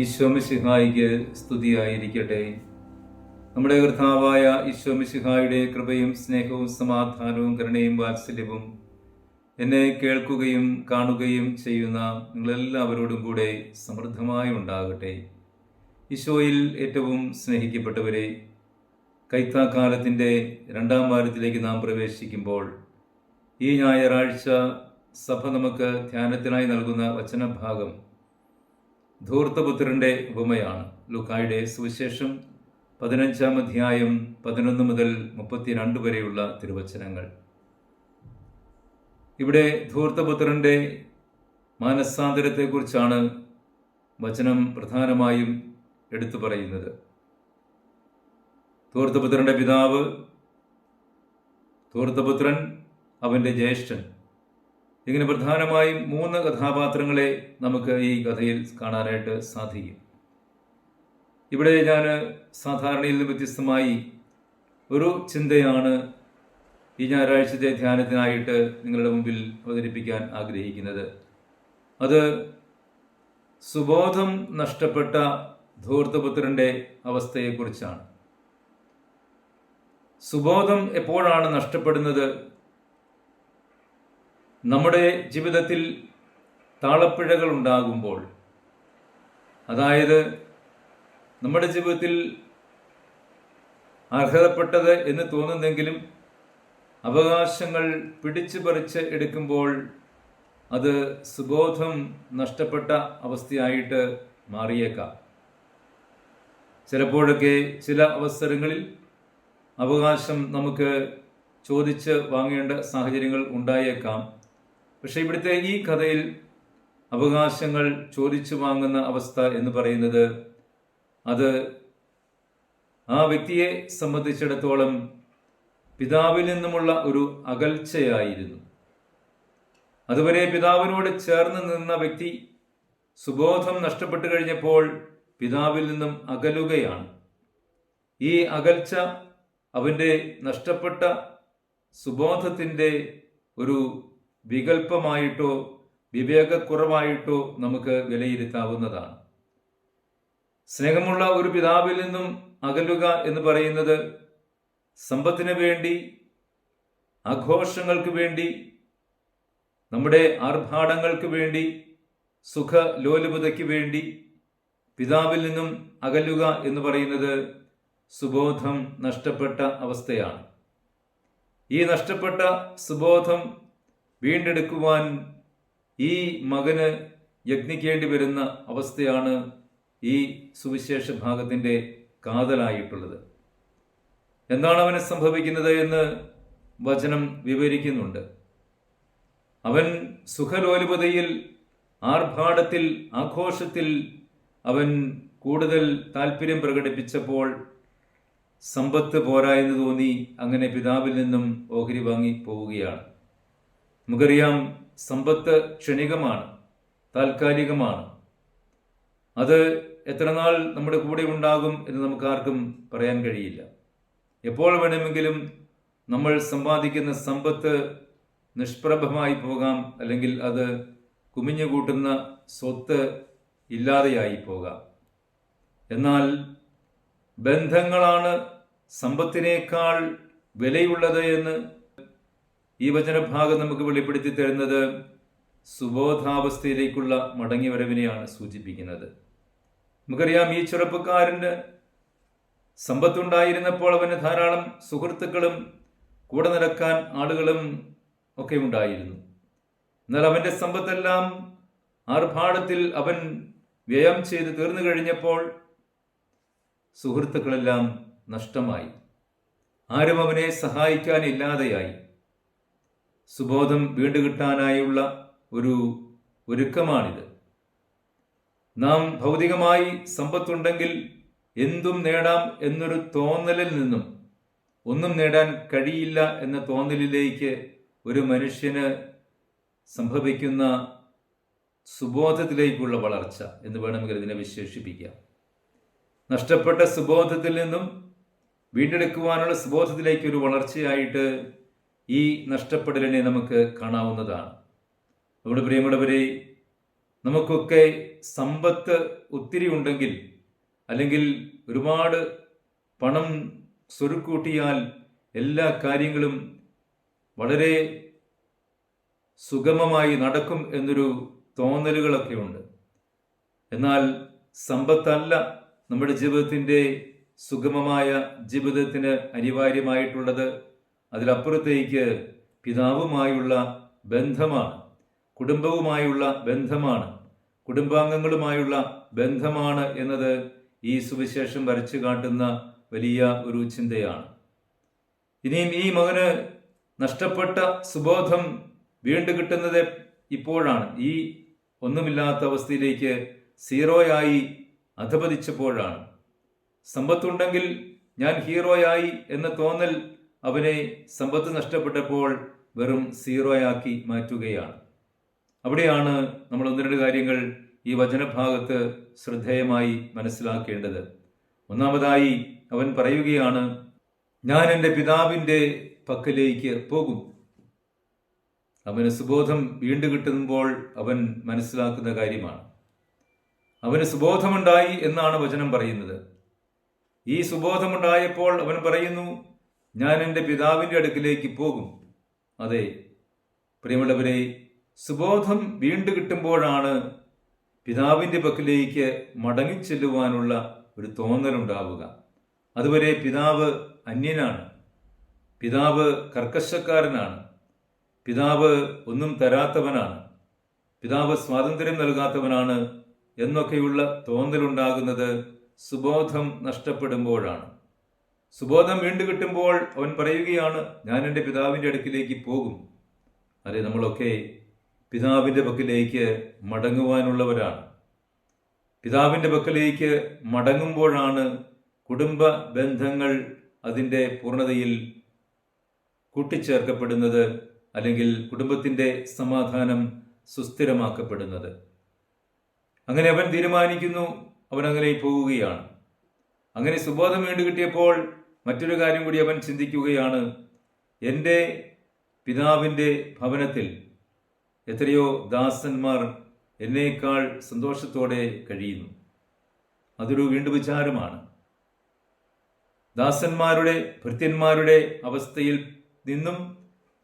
ഈശോമിശിഹായിക്ക് സ്തുതിയായിരിക്കട്ടെ. നമ്മുടെ കർത്താവായ ഈശോമിശിഹായുടെ കൃപയും സ്നേഹവും സമാധാനവും കരുണയും വാത്സല്യവും എന്നെ കേൾക്കുകയും കാണുകയും ചെയ്യുന്ന നിങ്ങളെല്ലാവരോടും കൂടെ സമൃദ്ധമായി ഉണ്ടാകട്ടെ. ഈശോയിൽ ഏറ്റവും സ്നേഹിക്കപ്പെട്ടവരെ കൈത്താക്കാലത്തിന്റെ രണ്ടാം വാരത്തിലേക്ക് നാം പ്രവേശിക്കുമ്പോൾ ഈ ഞായറാഴ്ച സഭ നമുക്ക് ധ്യാനത്തിനായി നൽകുന്ന വചനഭാഗം ധൂർത്തപുത്രന്റെ ഉപമയാണ്. ലുക്കായുടെ സുവിശേഷം പതിനഞ്ചാം അധ്യായം പതിനൊന്ന് മുതൽ മുപ്പത്തിരണ്ട് വരെയുള്ള തിരുവചനങ്ങൾ. ഇവിടെ ധൂർത്തപുത്രന്റെ മാനസാന്തരത്തെക്കുറിച്ചാണ് വചനം പ്രധാനമായും എടുത്തു പറയുന്നത്. ധൂർത്തപുത്രന്റെ പിതാവ് ധൂർത്തപുത്രൻ അവന്റെ ജ്യേഷ്ഠൻ ഇങ്ങനെ പ്രധാനമായും മൂന്ന് കഥാപാത്രങ്ങളെ നമുക്ക് ഈ കഥയിൽ കാണാനായിട്ട് സാധിക്കും. ഇവിടെ ഞാൻ സാധാരണയിൽ നിന്ന് വ്യത്യസ്തമായി ഒരു ചിന്തയാണ് ഈ ഞായറാഴ്ചത്തെ ധ്യാനത്തിനായിട്ട് നിങ്ങളുടെ മുമ്പിൽ അവതരിപ്പിക്കാൻ ആഗ്രഹിക്കുന്നത്. അത് സുബോധം നഷ്ടപ്പെട്ട ധൂർത്തപുത്രന്റെ അവസ്ഥയെക്കുറിച്ചാണ്. സുബോധം എപ്പോഴാണ് നഷ്ടപ്പെടുന്നത്? നമ്മുടെ ജീവിതത്തിൽ താളപ്പിഴകൾ ഉണ്ടാകുമ്പോൾ അതായത് നമ്മുടെ ജീവിതത്തിൽ അർഹതപ്പെട്ടത് എന്ന് തോന്നുന്നെങ്കിലും അവകാശങ്ങൾ പിടിച്ചു പറിച്ച് എടുക്കുമ്പോൾ അത് സുബോധം നഷ്ടപ്പെട്ട അവസ്ഥയായിട്ട് മാറിയേക്കാം. ചിലപ്പോഴൊക്കെ ചില അവസരങ്ങളിൽ അവകാശം നമുക്ക് ചോദിച്ച് വാങ്ങേണ്ട സാഹചര്യങ്ങൾ ഉണ്ടായേക്കാം. പക്ഷെ ഇവിടുത്തെ ഈ കഥയിൽ അവകാശങ്ങൾ ചോദിച്ചു വാങ്ങുന്ന അവസ്ഥ എന്ന് പറയുന്നത് അത് ആ വ്യക്തിയെ സംബന്ധിച്ചിടത്തോളം പിതാവിൽ നിന്നുമുള്ള ഒരു അകൽച്ചയായിരുന്നു. അതുവരെ പിതാവിനോട് ചേർന്ന് നിന്ന വ്യക്തി സുബോധം നഷ്ടപ്പെട്ടു കഴിഞ്ഞപ്പോൾ പിതാവിൽ നിന്നും അകലുകയാണ്. ഈ അകൽച്ച അവന്റെ നഷ്ടപ്പെട്ട സുബോധത്തിന്റെ ഒരു വികല്പമായിട്ടോ വിവേകക്കുറവായിട്ടോ നമുക്ക് വിലയിരുത്താവുന്നതാണ്. സ്നേഹമുള്ള ഒരു പിതാവിൽ നിന്നും അകലുക എന്ന് പറയുന്നത് സമ്പത്തിന് വേണ്ടി ആഘോഷങ്ങൾക്ക് വേണ്ടി നമ്മുടെ ആർഭാടങ്ങൾക്ക് വേണ്ടി സുഖ ലോലുപതയ്ക്ക് വേണ്ടി പിതാവിൽ നിന്നും അകലുക എന്ന് പറയുന്നത് സുബോധം നഷ്ടപ്പെട്ട അവസ്ഥയാണ്. ഈ നഷ്ടപ്പെട്ട സുബോധം വീണ്ടെടുക്കുവാൻ ഈ മകന് യജ്ഞിക്കേണ്ടി വരുന്ന അവസ്ഥയാണ് ഈ സുവിശേഷ ഭാഗത്തിന്റെ കാതലായിട്ടുള്ളത്. എന്താണ് അവന് സംഭവിക്കുന്നത് എന്ന് വചനം വിവരിക്കുന്നുണ്ട്. അവൻ സുഖലോലുപതയിൽ ആർഭാടത്തിൽ ആഘോഷത്തിൽ അവൻ കൂടുതൽ താല്പര്യം പ്രകടിപ്പിച്ചപ്പോൾ സമ്പത്ത് പോരായെന്ന് തോന്നി. അങ്ങനെ പിതാവിൽ നിന്നും ഓഹരി വാങ്ങി പോവുകയാണ്. നമുക്കറിയാം സമ്പത്ത് ക്ഷണികമാണ് താൽക്കാലികമാണ്. അത് എത്ര നാൾ നമ്മുടെ കൂടെ ഉണ്ടാകും എന്ന് നമുക്ക് ആർക്കും പറയാൻ കഴിയില്ല. എപ്പോൾ വേണമെങ്കിലും നമ്മൾ സമ്പാദിക്കുന്ന സമ്പത്ത് നിഷ്പ്രഭമായി പോകാം അല്ലെങ്കിൽ അത് കുമിഞ്ഞു കൂട്ടുന്ന സ്വത്ത് ഇല്ലാതെയായി പോകാം. എന്നാൽ ബന്ധങ്ങളാണ് സമ്പത്തിനേക്കാൾ വിലയുള്ളത് എന്ന് ഈ വചനഭാഗം നമുക്ക് വെളിപ്പെടുത്തി തരുന്നത് സുബോധാവസ്ഥയിലേക്കുള്ള മടങ്ങിവരവിനെയാണ് സൂചിപ്പിക്കുന്നത്. നമുക്കറിയാം ഈ ചെറുപ്പക്കാരന് സമ്പത്തുണ്ടായിരുന്നപ്പോൾ അവന് ധാരാളം സുഹൃത്തുക്കളും കൂടെ നടക്കാൻ ആളുകളും ഒക്കെ ഉണ്ടായിരുന്നു. എന്നാൽ അവന്റെ സമ്പത്തെല്ലാം ആർഭാടത്തിൽ അവൻ വ്യയം ചെയ്ത് തീർന്നു കഴിഞ്ഞപ്പോൾ സുഹൃത്തുക്കളെല്ലാം നഷ്ടമായി. ആരും അവനെ സഹായിക്കാനില്ലാതെയായി. സുബോധം വീണ്ടുകിട്ടാനായുള്ള ഒരു ഒരുക്കമാണിത്. നാം ഭൗതികമായി സമ്പത്തുണ്ടെങ്കിൽ എന്തും നേടാം എന്നൊരു തോന്നലിൽ നിന്നും ഒന്നും നേടാൻ കഴിയില്ല എന്ന തോന്നലിലേക്ക് ഒരു മനുഷ്യന് സംഭവിക്കുന്ന സുബോധത്തിലേക്കുള്ള വളർച്ച എന്ന് വേണമെങ്കിൽ ഇതിനെ വിശേഷിപ്പിക്കാം. നഷ്ടപ്പെട്ട സുബോധത്തിൽ നിന്നും വീണ്ടെടുക്കുവാനുള്ള സുബോധത്തിലേക്ക് ഒരു വളർച്ചയായിട്ട് ഈ നഷ്ടപ്പെടലിനെ നമുക്ക് കാണാവുന്നതാണ്. നമ്മുടെ പ്രിയമുള്ളവരെ നമുക്കൊക്കെ സമ്പത്ത് ഒത്തിരി ഉണ്ടെങ്കിൽ അല്ലെങ്കിൽ ഒരുപാട് പണം സ്വരുക്കൂട്ടിയാൽ എല്ലാ കാര്യങ്ങളും വളരെ സുഗമമായി നടക്കും എന്നൊരു തോന്നലുകളൊക്കെ ഉണ്ട്. എന്നാൽ സമ്പത്തല്ല നമ്മുടെ ജീവിതത്തിന്റെ സുഗമമായ ജീവിതത്തിന് അനിവാര്യമായിട്ടുള്ളത് അതിലപ്പുറത്തേക്ക് പിതാവുമായുള്ള ബന്ധമാണ് കുടുംബവുമായുള്ള ബന്ധമാണ് കുടുംബാംഗങ്ങളുമായുള്ള ബന്ധമാണ് എന്നത് ഈ സുവിശേഷം വരച്ചു കാട്ടുന്ന വലിയ ഒരു ചിന്തയാണ്. ഇനിയും ഈ മകന് നഷ്ടപ്പെട്ട സുബോധം വീണ്ടും കിട്ടുന്നത് ഇപ്പോഴാണ്. ഈ ഒന്നുമില്ലാത്ത അവസ്ഥയിലേക്ക് സീറോയായി അധപതിച്ചപ്പോഴാണ്. സമ്പത്തുണ്ടെങ്കിൽ ഞാൻ ഹീറോയായി എന്ന തോന്നൽ അവനെ സമ്പത്ത് നഷ്ടപ്പെട്ടപ്പോൾ വെറും സീറോയാക്കി മാറ്റുകയാണ്. അവിടെയാണ് നമ്മൾ ഒന്ന് രണ്ട് കാര്യങ്ങൾ ഈ വചനഭാഗത്ത് ശ്രദ്ധേയമായി മനസ്സിലാക്കേണ്ടത്. ഒന്നാമതായി അവൻ പറയുകയാണ് ഞാൻ എന്റെ പിതാവിന്റെ പക്കലേക്ക് പോകും. അവന് സുബോധം വീണ്ടും കിട്ടുമ്പോൾ അവൻ മനസ്സിലാക്കുന്ന കാര്യമാണ്. അവന് സുബോധമുണ്ടായി എന്നാണ് വചനം പറയുന്നത്. ഈ സുബോധമുണ്ടായപ്പോൾ അവൻ പറയുന്നു ഞാൻ എന്റെ പിതാവിന്റെ അടുക്കിലേക്ക് പോകും. അതെ പ്രിയമുള്ളവരെ സുബോധം വീണ്ടു കിട്ടുമ്പോഴാണ് പിതാവിന്റെ പക്കലേക്ക് മടങ്ങിച്ചെല്ലുവാനുള്ള ഒരു തോന്നലുണ്ടാവുക. അതുവരെ പിതാവ് അന്യനാണ്. പിതാവ് കർക്കശക്കാരനാണ്. പിതാവ് ഒന്നും തരാത്തവനാണ്. പിതാവ് സ്വാതന്ത്ര്യം നൽകാത്തവനാണ് എന്നൊക്കെയുള്ള തോന്നലുണ്ടാകുന്നത് സുബോധം നഷ്ടപ്പെടുമ്പോഴാണ്. സുബോധം വീണ്ടും കിട്ടുമ്പോൾ അവൻ പറയുകയാണ് ഞാൻ എന്റെ പിതാവിന്റെ അടുക്കിലേക്ക് പോകും. അതെ നമ്മളൊക്കെ പിതാവിന്റെ പക്കലേക്ക് മടങ്ങുവാനുള്ളവരാണ്. പിതാവിന്റെ പക്കലേക്ക് മടങ്ങുമ്പോഴാണ് കുടുംബ ബന്ധങ്ങൾ അതിന്റെ പൂർണതയിൽ കൂട്ടിച്ചേർക്കപ്പെടുന്നത് അല്ലെങ്കിൽ കുടുംബത്തിന്റെ സമാധാനം സുസ്ഥിരമാക്കപ്പെടുന്നത്. അങ്ങനെ അവൻ തീരുമാനിക്കുന്നു അവൻ അങ്ങനെ പോവുകയാണ് അങ്ങനെ സുബോധം വീണ്ടു കിട്ടിയപ്പോൾ മറ്റൊരു കാര്യം കൂടി അവൻ ചിന്തിക്കുകയാണ്. എന്റെ പിതാവിന്റെ ഭവനത്തിൽ എത്രയോ ദാസന്മാർ എന്നേക്കാൾ സന്തോഷത്തോടെ കഴിയുന്നു. അതൊരു വീണ്ടും വിചാരമാണ് ദാസന്മാരുടെ ഭൃത്യന്മാരുടെ അവസ്ഥയിൽ നിന്നും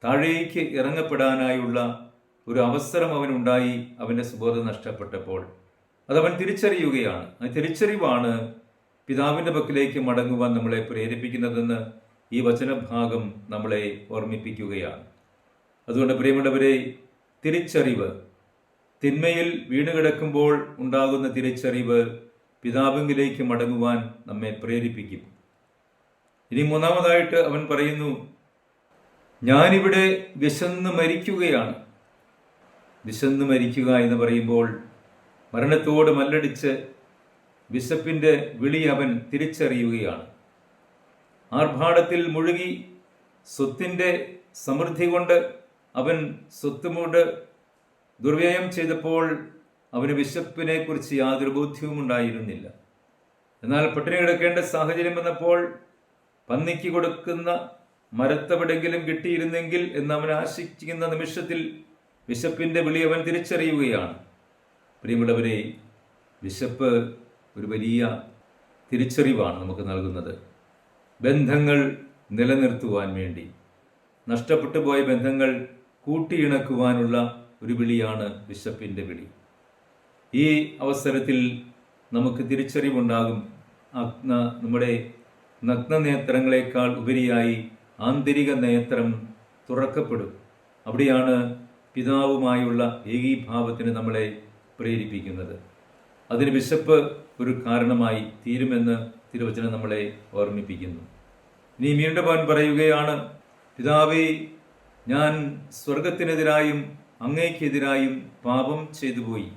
താഴേക്ക് ഇറങ്ങപ്പെടാനായുള്ള ഒരു അവസരം അവനുണ്ടായി അവന്റെ സുബോധം നഷ്ടപ്പെട്ടപ്പോൾ. അതവൻ തിരിച്ചറിയുകയാണ്. ആ തിരിച്ചറിവാണ് പിതാവിന്റെ പക്കലേക്ക് മടങ്ങുവാൻ നമ്മളെ പ്രേരിപ്പിക്കുന്നതെന്ന് ഈ വചനഭാഗം നമ്മളെ ഓർമ്മിപ്പിക്കുകയാണ്. അതുകൊണ്ട് പ്രിയമുള്ളവരെ തിരിച്ചറിവ്. തിന്മയിൽ വീണ് കിടക്കുമ്പോൾ ഉണ്ടാകുന്ന തിരിച്ചറിവ് പിതാവിങ്കിലേക്ക് മടങ്ങുവാൻ നമ്മെ പ്രേരിപ്പിക്കും. ഇനി മൂന്നാമതായിട്ട് അവൻ പറയുന്നു ഞാനിവിടെ വിശന്ന് മരിക്കുകയാണ്. വിശന്ന് മരിക്കുക എന്ന് പറയുമ്പോൾ മരണത്തോട് മല്ലടിച്ച് വിശപ്പിന്റെ വിളി അവൻ തിരിച്ചറിയുകയാണ്. ആർഭാടത്തിൽ മുഴുകി സ്വത്തിന്റെ സമൃദ്ധി കൊണ്ട് അവൻ സ്വത്തുമൂട് ദുർവ്യയം ചെയ്തപ്പോൾ അവന് വിശപ്പിനെ കുറിച്ച് യാതൊരു ബോധ്യവും ഉണ്ടായിരുന്നില്ല. എന്നാൽ പട്ടിണി കിടക്കേണ്ട സാഹചര്യം വന്നപ്പോൾ പന്നിക്ക് കൊടുക്കുന്ന മരത്തവിടെങ്കിലും കിട്ടിയിരുന്നെങ്കിൽ എന്ന് അവൻ ആശിക്കുന്ന നിമിഷത്തിൽ വിശപ്പിന്റെ വിളി അവൻ തിരിച്ചറിയുകയാണ്. പ്രിയമുള്ളവരെ വിശപ്പ് ഒരു വലിയ തിരിച്ചറിവാണ് നമുക്ക് നൽകുന്നത്. ബന്ധങ്ങൾ നിലനിർത്തുവാൻ വേണ്ടി. നഷ്ടപ്പെട്ടു പോയ ബന്ധങ്ങൾ കൂട്ടിയിണക്കുവാനുള്ള ഒരു വിളിയാണ് ബിഷപ്പിന്റെ വിളി. ഈ അവസരത്തിൽ നമുക്ക് തിരിച്ചറിവുണ്ടാകും. അഗ്ന നമ്മുടെ നഗ്നനേത്രങ്ങളെക്കാൾ ഉപരിയായി ആന്തരിക നേത്രം തുറക്കപ്പെടും. അവിടെയാണ് പിതാവുമായുള്ള ഏകീഭാവത്തിന് നമ്മളെ പ്രേരിപ്പിക്കുന്നത്. അതിന് വിശപ്പ് ഒരു കാരണമായി തീരുമെന്ന് തിരുവചനം നമ്മളെ ഓർമ്മിപ്പിക്കുന്നു. ഇനി വീണ്ടും അവൻ പറയുകയാണ് പിതാവേ ഞാൻ സ്വർഗത്തിനെതിരായും അങ്ങേക്കെതിരായും പാപം ചെയ്തുപോയി.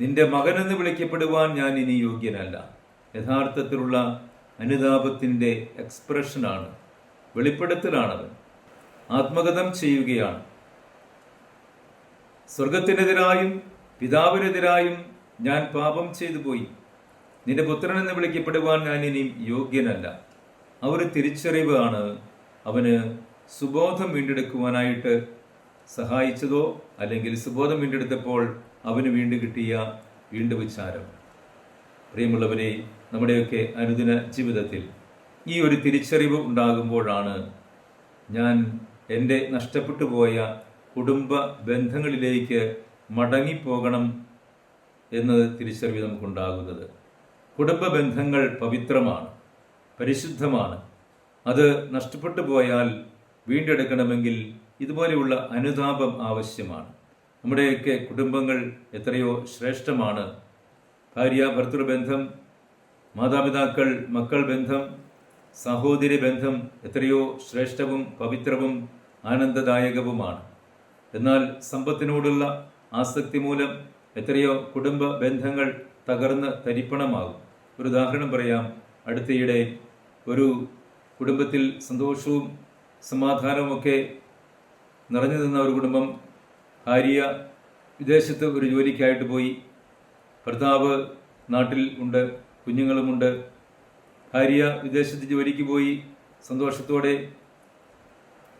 നിന്റെ മകനെന്ന് വിളിക്കപ്പെടുവാൻ ഞാൻ ഇനി യോഗ്യനല്ല. യഥാർത്ഥത്തിലുള്ള അനുതാപത്തിന്റെ എക്സ്പ്രഷനാണ് വെളിപ്പെടുത്തലാണത്. ആത്മഗതം ചെയ്യുകയാണ്. സ്വർഗത്തിനെതിരായും പിതാവിനെതിരായും ഞാൻ പാപം ചെയ്തു പോയി. നിന്റെ പുത്രൻ എന്ന് വിളിക്കപ്പെടുവാൻ ഞാൻ ഇനി യോഗ്യനല്ല. ആ ഒരു ആണ് അവന് സുബോധം വീണ്ടെടുക്കുവാനായിട്ട് സഹായിച്ചതോ അല്ലെങ്കിൽ സുബോധം വീണ്ടെടുത്തപ്പോൾ അവന് വീണ്ടും കിട്ടിയ വീണ്ടും വിചാരം പ്രിയമുള്ളവരെ നമ്മുടെയൊക്കെ അനുദിന ജീവിതത്തിൽ ഈ ഒരു തിരിച്ചറിവ് ഉണ്ടാകുമ്പോഴാണ് ഞാൻ എന്റെ നഷ്ടപ്പെട്ടു പോയ കുടുംബ ബന്ധങ്ങളിലേക്ക് മടങ്ങിപ്പോകണം എന്ന തിരിച്ചറിവ് നമുക്കുണ്ടാകുന്നത്. കുടുംബ ബന്ധങ്ങൾ പവിത്രമാണ് പരിശുദ്ധമാണ്. അത് നഷ്ടപ്പെട്ടു പോയാൽ വീണ്ടെടുക്കണമെങ്കിൽ ഇതുപോലെയുള്ള അനുതാപം ആവശ്യമാണ്. നമ്മുടെയൊക്കെ കുടുംബങ്ങൾ എത്രയോ ശ്രേഷ്ഠമാണ്. ഭാര്യ ഭർത്തൃ ബന്ധം മാതാപിതാക്കൾ മക്കൾ ബന്ധം സഹോദരി ബന്ധം എത്രയോ ശ്രേഷ്ഠവും പവിത്രവും ആനന്ദദായകവുമാണ്. എന്നാൽ സമ്പത്തിനോടുള്ള ആസക്തി മൂലം എത്രയോ കുടുംബ ബന്ധങ്ങൾ തകർന്ന് തരിപ്പണമാകും. ഒരു ഉദാഹരണം പറയാം. അടുത്തയിടെ ഒരു കുടുംബത്തിൽ സന്തോഷവും സമാധാനവുമൊക്കെ നിറഞ്ഞു നിന്ന ഒരു കുടുംബം ഭാര്യ വിദേശത്ത് ഒരു ജോലിക്കായിട്ട് പോയി. ഭർത്താവ് നാട്ടിൽ ഉണ്ട് കുഞ്ഞുങ്ങളുമുണ്ട് ഭാര്യ വിദേശത്ത് ജോലിക്ക് പോയി സന്തോഷത്തോടെ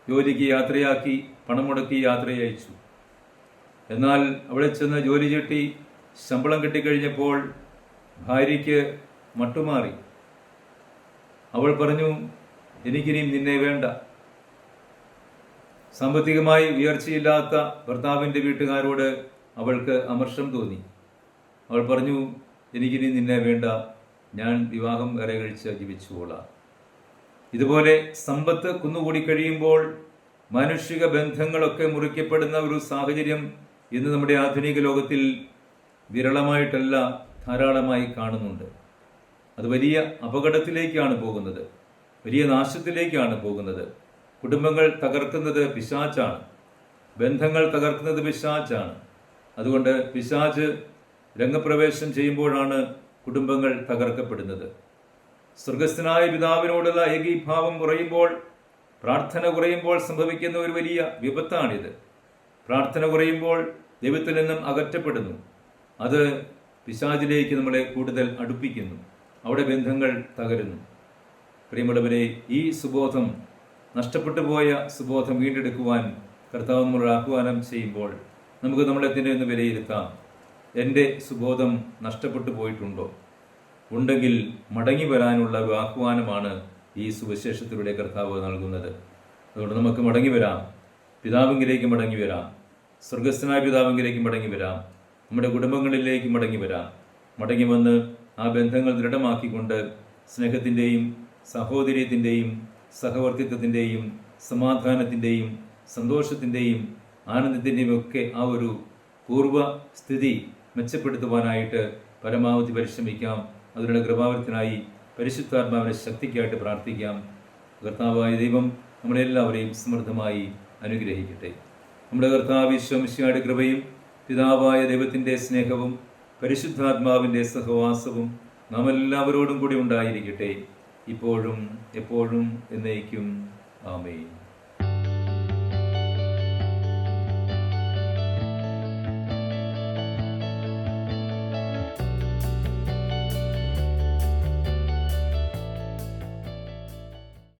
ജോലിക്ക് യാത്രയാക്കി പണം മുടക്കി യാത്രയയച്ചു. എന്നാൽ അവിടെ ചെന്ന് ജോലി ചെട്ടി ശമ്പളം കിട്ടിക്കഴിഞ്ഞപ്പോൾ ഭാര്യയ്ക്ക് മട്ടുമാറി. അവൾ പറഞ്ഞു എനിക്കിനിയും നിന്നെ വേണ്ട. സാമ്പത്തികമായി ഉയർച്ചയില്ലാത്ത ഭർത്താവിന്റെ വീട്ടുകാരോട് അവൾക്ക് അമർഷം തോന്നി. അവൾ പറഞ്ഞു എനിക്കിനി നിന്നെ വേണ്ട. ഞാൻ വിവാഹം വരെ കഴിച്ച് ജീവിച്ചുകൊള്ളാം ഇതുപോലെ സമ്പത്ത് കുന്നുകൂടി കഴിയുമ്പോൾ മാനുഷിക ബന്ധങ്ങളൊക്കെ മുറിക്കപ്പെടുന്ന ഒരു സാഹചര്യം ഇന്ന് നമ്മുടെ ആധുനിക ലോകത്തിൽ വിരളമായിട്ടല്ല ധാരാളമായി കാണുന്നുണ്ട്. അത് വലിയ അപകടത്തിലേക്കാണ് പോകുന്നത്. വലിയ നാശത്തിലേക്കാണ് പോകുന്നത്. കുടുംബങ്ങൾ തകർക്കുന്നത് പിശാച്ചാണ് ബന്ധങ്ങൾ തകർക്കുന്നത് പിശാച്ചാണ് അതുകൊണ്ട് പിശാച്ച് രംഗപ്രവേശം ചെയ്യുമ്പോഴാണ് കുടുംബങ്ങൾ തകർക്കപ്പെടുന്നത്. സ്വർഗസ്ഥനായ പിതാവിനോടുള്ള ഏകീഭാവം കുറയുമ്പോൾ പ്രാർത്ഥന കുറയുമ്പോൾ സംഭവിക്കുന്ന ഒരു വലിയ വിപത്താണിത്. പ്രാർത്ഥന കുറയുമ്പോൾ ദൈവത്തിൽ നിന്നും അകറ്റപ്പെടുന്നു. അത് പിശാചിലേക്ക് നമ്മളെ കൂടുതൽ അടുപ്പിക്കുന്നു. അവിടെ ബന്ധങ്ങൾ തകരുന്നു. പ്രിയമുള്ളവരെ ഈ സുബോധം നഷ്ടപ്പെട്ടു പോയ സുബോധം വീണ്ടെടുക്കുവാൻ കർത്താവ് നമ്മൾ ആഹ്വാനം ചെയ്യുമ്പോൾ നമുക്ക് നമ്മളെ തന്നെ ഒന്ന് വിലയിരുത്താം? എന്റെ സുബോധം നഷ്ടപ്പെട്ടു പോയിട്ടുണ്ടോ? ഉണ്ടെങ്കിൽ മടങ്ങി വരാനുള്ള ഒരു ആഹ്വാനമാണ് ഈ സുവിശേഷത്തിലൂടെ കർത്താവ് നൽകുന്നത്. അതുകൊണ്ട് നമുക്ക് മടങ്ങി വരാം. പിതാവിങ്കിലേക്ക് മടങ്ങി വരാം. സ്വർഗസ്ഥനായ പിതാവിങ്കിലേക്ക് മടങ്ങി വരാം. നമ്മുടെ കുടുംബങ്ങളിലേക്ക് മടങ്ങി വരാം. മടങ്ങി വന്ന് ആ ബന്ധങ്ങൾ ദൃഢമാക്കിക്കൊണ്ട് സ്നേഹത്തിന്റെയും സഹോദര്യത്തിന്റെയും സഹവർത്തിത്വത്തിന്റെയും സമാധാനത്തിന്റെയും സന്തോഷത്തിന്റെയും ആനന്ദത്തിന്റെയും ഒക്കെ ആ ഒരു പൂർവ സ്ഥിതി മെച്ചപ്പെടുത്തുവാനായിട്ട് പരമാവധി പരിശ്രമിക്കാം. അതിനുള്ള കൃപാവരത്തിനായി പരിശുദ്ധാത്മാവിനെ ശക്തിക്കായിട്ട് പ്രാർത്ഥിക്കാം. കർത്താവായ ദൈവം നമ്മളെല്ലാവരെയും സമൃദ്ധമായി അനുഗ്രഹിക്കട്ടെ. നമ്മുടെ കർത്താവ് ഈശ്വമിശിയുടെ കൃപയും പിതാവായ ദൈവത്തിന്റെ സ്നേഹവും പരിശുദ്ധാത്മാവിന്റെ സഹവാസവും നാം എല്ലാവരോടും കൂടി ഉണ്ടായിരിക്കട്ടെ. ഇപ്പോഴും എപ്പോഴും എന്നേക്കും. ആമേൻ.